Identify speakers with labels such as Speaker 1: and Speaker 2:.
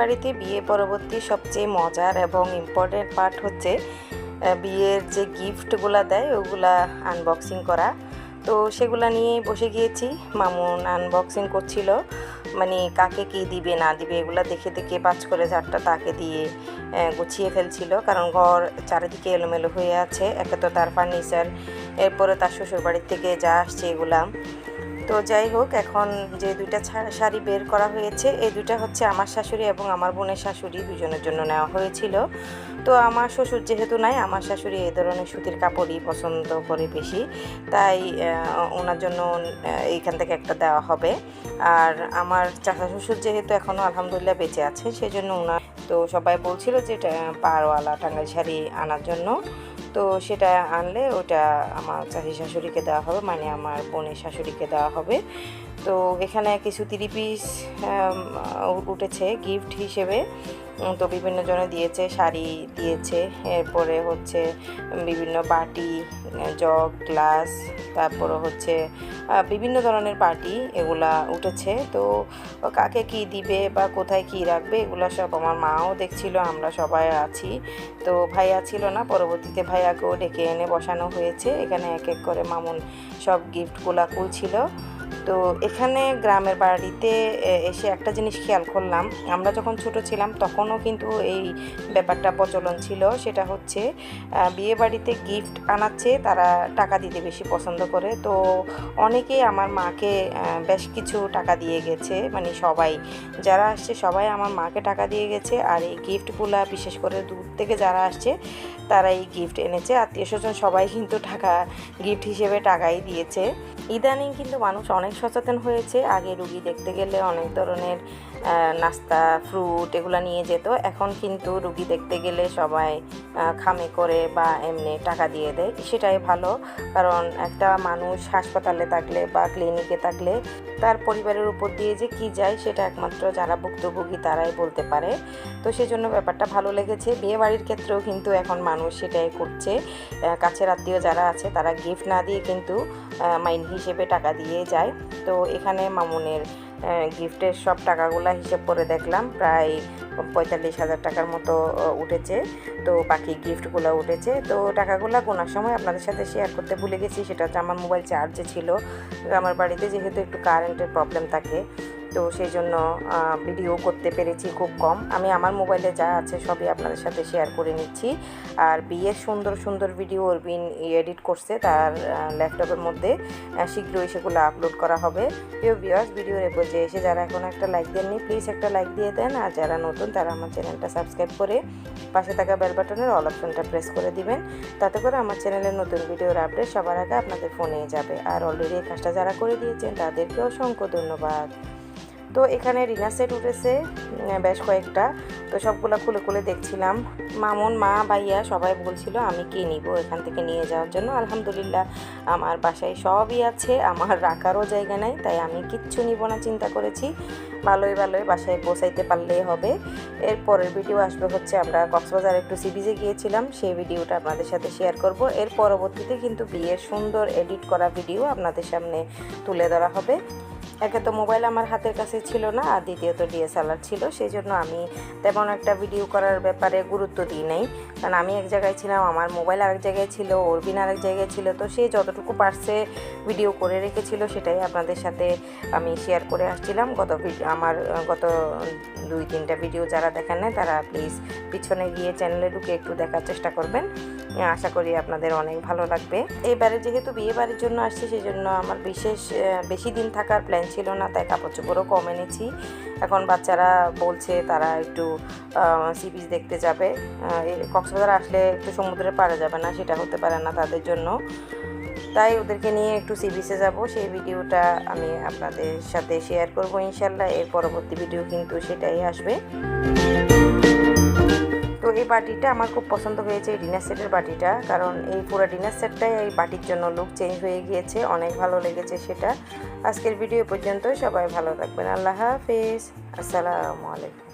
Speaker 1: বাড়িতে বিয়ে পরবর্তী সবচেয়ে মজার এবং ইম্পর্টেন্ট পার্ট হচ্ছে বিয়ের যে গিফটগুলা দেয়, ওগুলা আনবক্সিং করা। তো সেগুলা নিয়ে বসে গিয়েছি, মামুন আনবক্সিং করছিল। মানে কাকে কি দিবে, না দিবে, এগুলা দেখে দেখে পাঁচ করে চারটা তাকে দিয়ে গুছিয়ে ফেলছিল। কারণ ঘর চারিদিকে এলোমেলো হয়ে আছে, একে তো তার ফার্নিচার এরপরে তার শ্বশুর বাড়ির থেকে যা আসছে এগুলা। তো যাই হোক, এখন যে দুইটা শাড়ি বের করা হয়েছে, এই দুইটা হচ্ছে আমার শাশুড়ি এবং আমার বোনের শাশুড়ি দুজনের জন্য নেওয়া হয়েছিল। তো আমার শ্বশুর যেহেতু নাই, আমার শাশুড়ি এই ধরনের সুতির কাপড়ই পছন্দ করে বেশি। তাই ওনার জন্য এইখান থেকে একটা দেওয়া হবে। আর আমার চাচা শ্বশুর যেহেতু এখনও আলহামদুলিল্লাহ বেঁচে আছে সেই জন্য ওনার তো সবাই বলছিল যে পাড়ওয়ালা টাঙ্গাই শাড়ি আনার জন্য। তো সেটা আনলে ওটা আমার চাষি শাশুড়িকে দেওয়া হবে মানে আমার বোনের শাশুড়িকে দেওয়া হবে। তো এখানে কিছু তিরি পিস উঠেছে গিফট হিসেবে। তো বিভিন্ন জনে দিয়েছে, শাড়ি দিয়েছে। এরপরে হচ্ছে বিভিন্ন বাটি জগ, গ্লাস তারপরে হচ্ছে বিভিন্ন ধরনের পার্টি এগুলা উঠেছে। তো কাকে কি দিবে বা কোথায় কি রাখবে এগুলো সব আমার মাও দেখছিল, আমরা সবাই আছি। তো ভাইয়া ছিল না, পরবর্তীতে ভাইয়াকেও ডেকে এনে বসানো হয়েছে। এখানে এক এক করে মামুন সব গিফটগুলা খুলছিল। তো এখানে গ্রামের বাড়িতে এসে একটা জিনিস খেয়াল করলাম। আমরা যখন ছোট ছিলাম তখনও কিন্তু এই ব্যাপারটা প্রচলন ছিল। সেটা হচ্ছে বিয়ে বাড়িতে গিফট আনাচ্ছে তারা টাকা দিতে বেশি পছন্দ করে। তো অনেকেই আমার মাকে বেশ কিছু টাকা দিয়ে গেছে মানে সবাই। যারা আসছে সবাই আমার মাকে টাকা দিয়ে গেছে, আর এই গিফটগুলা বিশেষ করে দূর থেকে যারা আসছে, তারা এই গিফট এনেছে। আত্মীয় স্বজন সবাই কিন্তু টাকা গিফট হিসেবে টাকাই দিয়েছে। ইদানিং কিন্তু মানুষ অনেক সচেতন হয়েছে। আগে রুগী দেখতে গেলে অনেক ধরনের নাস্তা ফ্রুট এগুলো নিয়ে যেত। এখন কিন্তু রুগী দেখতে গেলে সবাই খামে করে বা এমনি টাকা দিয়ে দেয়। সেটাই ভালো, কারণ একটা মানুষ হাসপাতালে থাকলে বা ক্লিনিকে থাকলে তার পরিবারের উপর দিয়ে যে কি যায় সেটা একমাত্র যারা ভুক্তভোগী তারাই বলতে পারে। তো সেজন্য ব্যাপারটা ভালো লেগেছে। বিয়ে বাড়ির ক্ষেত্রেও কিন্তু এখন মানুষ সেটাই করছে। কাছের আত্মীয় যারা আছে তারা গিফট না দিয়ে কিন্তু মাইন হিসেবে টাকা দিয়ে যায়। তো এখানে মামুনের গিফটের সব টাকাগুলো হিসেব করে দেখলাম, প্রায় পঁয়তাল্লিশ হাজার টাকার মতো উঠেছে। তো বাকি গিফটগুলো উঠেছে। তো টাকাগুলো গোনার সময় আপনাদের সাথে শেয়ার করতে ভুলে গেছি, সেটা হচ্ছে আমার মোবাইল চার্জে ছিল। আমার বাড়িতে যেহেতু একটু কারেন্টের প্রবলেম থাকে তো সেই জন্য ভিডিও করতে পেরেছি খুব কম। আমি আমার মোবাইলে যা আছে সবই আপনাদের সাথে শেয়ার করে নিচ্ছি। আর বিয়ের সুন্দর সুন্দর ভিডিও অরবিন এডিট করছে তার ল্যাপটপের মধ্যে। শীঘ্রই সেগুলো আপলোড করা হবে। প্রিয় ভিউয়ার্স ভিডিওর এ এসে যারা এখন একটা লাইক দেননি প্লিজ একটা লাইক দিয়ে দেন। আর যারা নতুন, তারা আমার চ্যানেলটা সাবস্ক্রাইব করে পাশে থাকা বেল বাটনের অল অপশনটা প্রেস করে দিবেন। তাতে করে আমার চ্যানেলের নতুন ভিডিওর আপডেট সবার আগে আপনাদের ফোনে যাবে। আর অলরেডি এই কাজটা যারা করে দিয়েছেন তাদেরকে অসংখ্য ধন্যবাদ। তো এখানে রিনা সেট উঠেছে বেশ কয়েকটা। তো সবগুলো খুলে খুলে দেখছিলাম। মামুন, মা, ভাইয়া সবাই বলছিল, আমি কি নিব এখান থেকে নিয়ে যাওয়ার জন্য? আলহামদুলিল্লাহ, আমার বাসায় সবই আছে, আমার রাখারও জায়গা নাই, তাই আমি কিচ্ছু নিব না, চিন্তা করেছি। ভালোই ভালোই বাসায় পৌঁছাইতে পারলেই হবে। এর পরের ভিডিও আসবে হচ্ছে আমরা কক্সবাজার একটু সি বিচে গিয়েছিলাম, সেই ভিডিওটা আপনাদের সাথে শেয়ার করব। এর পরবর্তীতে কিন্তু বিয়ের সুন্দর এডিট করা ভিডিও আপনাদের সামনে তুলে ধরা হবে। একে তো মোবাইল আমার হাতের কাছে ছিল না, আর দ্বিতীয়ত ডিএসএলআর ছিল সেই জন্য আমি তেমন একটা ভিডিও করার ব্যাপারে গুরুত্ব দিই নাই। কারণ আমি এক জায়গায় ছিলাম, আমার মোবাইল আরেক জায়গায় ছিল, অরবিন আরেক জায়গায় ছিল, তো সে যতটুকু পারছে ভিডিও করে রেখেছিল, সেটাই আপনাদের সাথে আমি শেয়ার করে আসছিলাম। গত আমার, গত দুই তিনটা ভিডিও যারা দেখেন না তারা প্লিজ পিছনে গিয়ে চ্যানেলে ঢুকে একটু দেখার চেষ্টা করবেন। আশা করি আপনাদের অনেক ভালো লাগবে। এবারে যেহেতু বিয়ে বাড়ির জন্য আসছি সেই জন্য আমার বিশেষ বেশি দিন থাকার প্ল্যান ছিল না, তাই কাপড় চোপড়ও কম এনেছি। এখন বাচ্চারা বলছে তারা একটু সি বিচ দেখতে যাবে। কক্সবাজার আসলে একটু সমুদ্রে পাড়ে যাবে না, সেটা হতে পারে না তাদের জন্য। তাই ওদেরকে নিয়ে একটু সি বিচে যাব। সেই ভিডিওটা আমি আপনাদের সাথে শেয়ার করব ইনশাল্লাহ। এর পরবর্তী ভিডিও কিন্তু সেটাই আসবে। এই বাটিটা আমার খুব পছন্দ হয়েছে, এই ডিনার সেটের বাটিটা। কারণ এই পুরো ডিনার সেটটাই এই বাটির জন্য লুক চেঞ্জ হয়ে গিয়েছে, অনেক ভালো লেগেছে সেটা। আজকের ভিডিও পর্যন্ত সবাই ভালো থাকবেন, আল্লাহ হাফিজ, আসসালামু আলাইকুম।